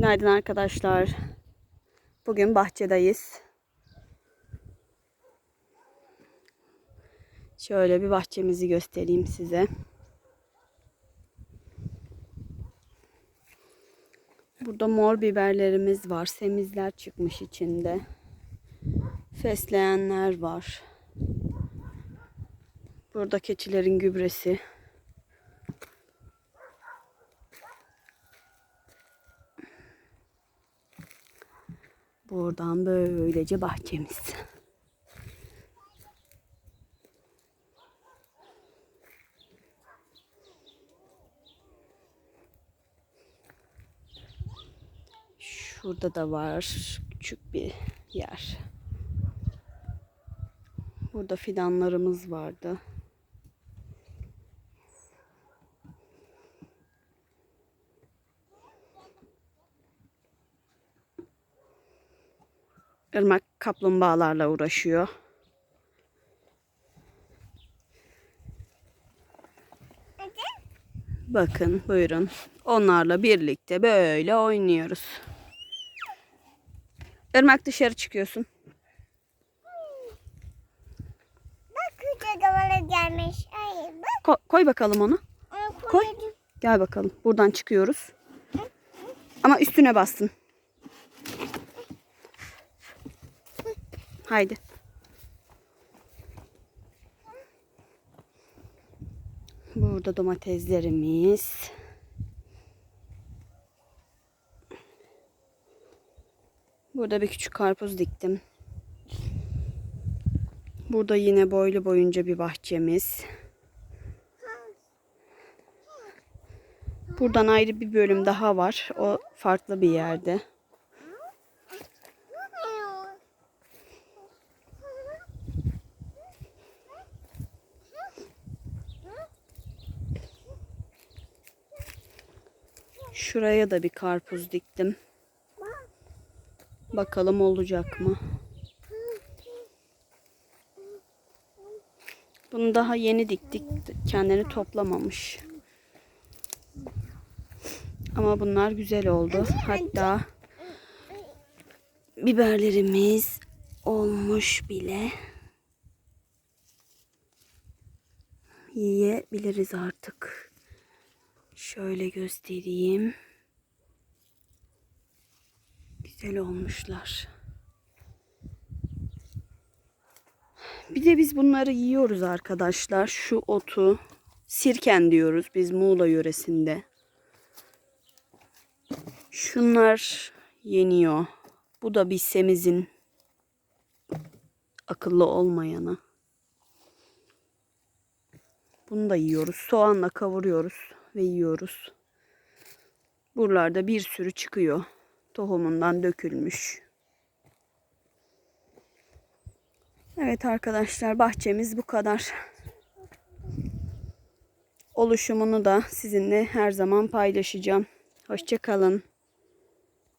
Günaydın arkadaşlar. Bugün bahçedeyiz. Şöyle bir bahçemizi göstereyim size. Burada mor biberlerimiz var. Semizler çıkmış içinde. Fesleğenler var. Burada keçilerin gübresi. Buradan böylece bahçemiz. Şurada da var küçük bir yer. Burada fidanlarımız vardı. Irmak kaplumbağalarla uğraşıyor. Bakın buyurun. Onlarla birlikte böyle oynuyoruz. Irmak dışarı çıkıyorsun. Bak küçük gelmiş. Ay bak Ko- koy bakalım onu. onu Koy. Gel bakalım. Buradan çıkıyoruz. Ama üstüne bassın. Haydi. Burada domateslerimiz. Burada bir küçük karpuz diktim. Burada yine boylu boyunca bir bahçemiz. Buradan ayrı bir bölüm daha var. O farklı bir yerde. Şuraya da bir karpuz diktim. Bakalım olacak mı? Bunu daha yeni diktik. Kendini toplamamış. Ama bunlar güzel oldu. Hatta biberlerimiz olmuş bile. Yiyebiliriz artık. Şöyle göstereyim. Güzel olmuşlar. Bir de biz bunları yiyoruz arkadaşlar. Şu otu sirken diyoruz biz Muğla yöresinde. Şunlar yeniyor. Bu da bir semizin akıllı olmayanı. Bunu da yiyoruz. Soğanla kavuruyoruz ve yiyoruz. Buralarda bir sürü çıkıyor. Tohumundan dökülmüş. Evet arkadaşlar bahçemiz bu kadar. Oluşumunu da sizinle her zaman paylaşacağım. Hoşçakalın.